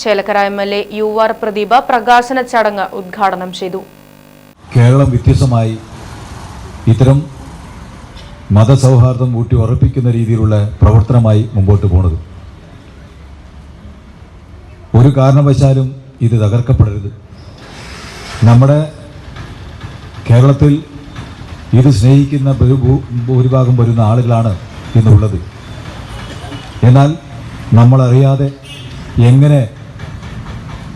Chelakkara M L A U R Pradeep പ്രകാശന ചടങ്ങ് ഉദ്ഘാടനം ചെയ്തു. കേരളം വ്യത്യസ്തമായി ഇത്തരം മതസൗഹാർദ്ദം ഊട്ടി ഉറപ്പിക്കുന്ന രീതിയിലുള്ള പ്രവർത്തനമായി മുമ്പോട്ട് പോണത്. ഒരു കാരണവശാലും ഇത് തകർക്കപ്പെടരുത്. നമ്മുടെ കേരളത്തിൽ ഇത് സ്നേഹിക്കുന്ന ഭൂരിഭാഗം വരുന്ന ആളുകളാണ് ഇന്നുള്ളത്. എന്നാൽ നമ്മളറിയാതെ എങ്ങനെ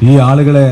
ഈ ആളുകളെ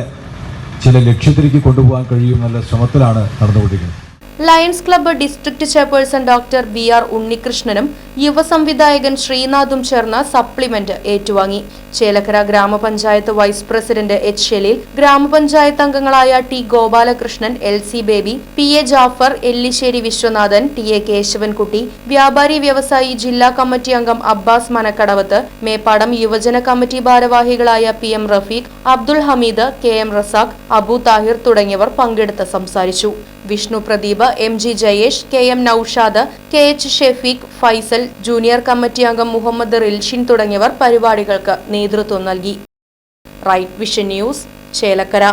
ചില ലക്ഷ്യത്തിലേക്ക് കൊണ്ടുപോകാൻ കഴിയും നല്ല ശ്രമത്തിലാണ് നടന്നുകൊണ്ടിരിക്കുന്നത്. Lions club district chairperson doctor B R ഉണ്ണികൃഷ്ണനും യുവസംവിധായകൻ ശ്രീനാഥും ചേർന്ന് സപ്ലിമെന്റ് ഏറ്റുവാങ്ങി. ചേലക്കര ഗ്രാമപഞ്ചായത്ത് വൈസ് പ്രസിഡന്റ് എച്ച് ഷെലീൽ ഗ്രാമപഞ്ചായത്ത് അംഗങ്ങളായ T Gopalakrishnan L C Baby P A Jafar Ellissery Viswanathan T A Keshavankutty വ്യാപാരി വ്യവസായി ജില്ലാ കമ്മിറ്റി അംഗം അബ്ബാസ് മനക്കടവത്ത് മേപ്പാടം യുവജന കമ്മിറ്റി ഭാരവാഹികളായ P M Rafeeq Abdul Hameed K M Razak Abu Thahir തുടങ്ങിയവർ പങ്കെടുത്ത് സംസാരിച്ചു. Vishnu Pradeep M G Jayesh K M Noushad K H Shefeeq Faisal junior committee അംഗം മുഹമ്മദ് റിൽഷിൻ തുടങ്ങിയവർ പരിപാടികൾക്ക് നേതൃത്വം നൽകി. Right vision news Chelakkara.